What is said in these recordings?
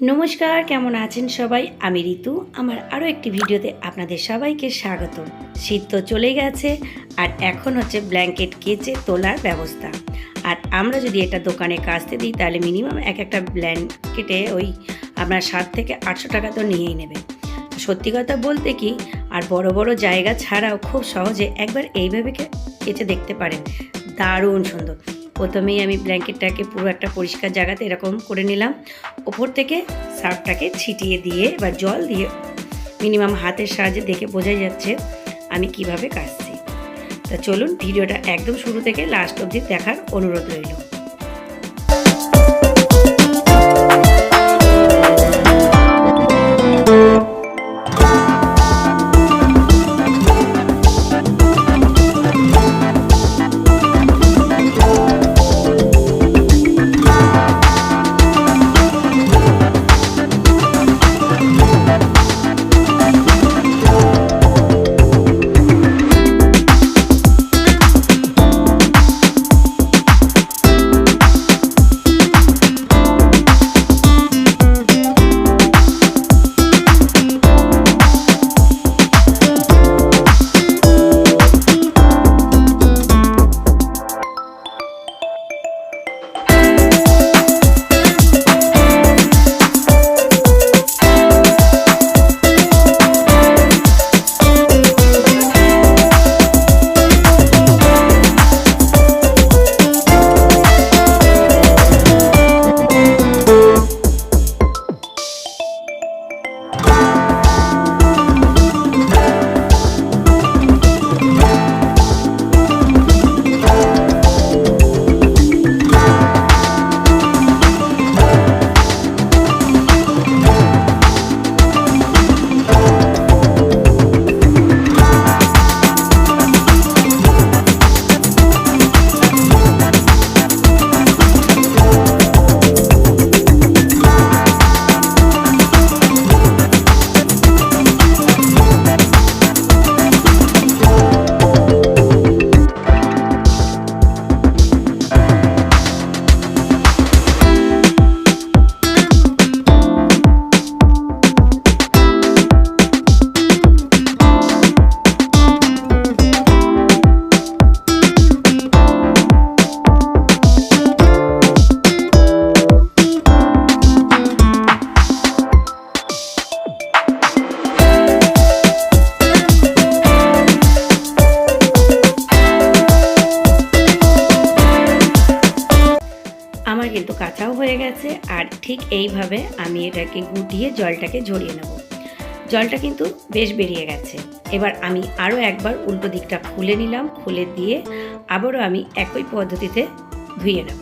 নমস্কার, কেমন আছেন সবাই? আমি ঋতু। আমার আরও একটি ভিডিওতে আপনাদের সবাইকে স্বাগত শীত তো চলে গেছে, আর এখন হচ্ছে ব্ল্যাঙ্কেট কেচে তোলার ব্যবস্থা। আর আমরা যদি এটা দোকানে কাচতে দিই, তাহলে মিনিমাম এক একটা ব্ল্যাঙ্কেটে ওই আপনার সাত থেকে আটশো টাকা তো নিয়েই নেবে। সত্যি কথা বলতে কি, আর বড় বড় জায়গা ছাড়াও খুব সহজে একবার এইভাবে কেচে দেখতে পারেন। দারুণ সুন্দর। প্রথমেই আমি ব্ল্যাঙ্কেটটাকে পুরো একটা পরিষ্কার জায়গাতে এরকম করে নিলাম। ওপর থেকে সার্ফটাকে ছিটিয়ে দিয়ে বা জল দিয়ে মিনিমাম হাতের সাহায্যে দেখে বোঝা যাচ্ছে আমি কীভাবে কাচছি তা চলুন ভিডিওটা একদম শুরু থেকে লাস্ট অবধি দেখার অনুরোধ রইল। কিন্তু কাঁচাও হয়ে গেছে, আর ঠিক এইভাবে আমি এটাকে গুটিয়ে জলটাকে ঝরিয়ে নেব। জলটা কিন্তু বেশ বেরিয়ে গেছে। এবার আমি আরও একবার উল্টো দিকটা খুলে নিলাম, খুলে দিয়ে আবারও আমি একই পদ্ধতিতে ধুয়ে নেব।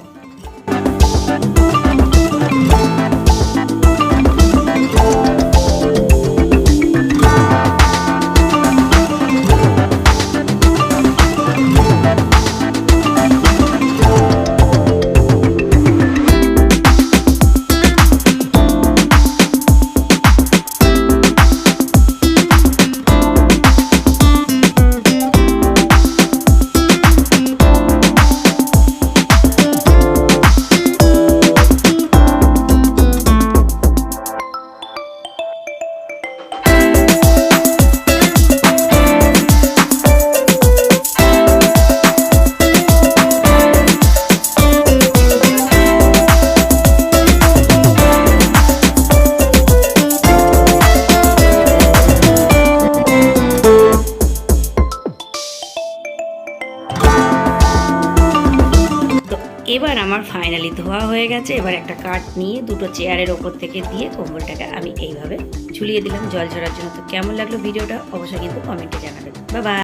আমার ফাইনালি ধোয়া হয়ে গেছে। এবার একটা কাঠ নিয়ে দুটো চেয়ারের ওপর থেকে দিয়ে কম্বলটাকে আমি এইভাবে ঝুলিয়ে দিলাম। জল ঝরার জন্য তো কেমন লাগল ভিডিওটা? অবশ্যই কিন্তু কমেন্টে জানাবেন। বাবা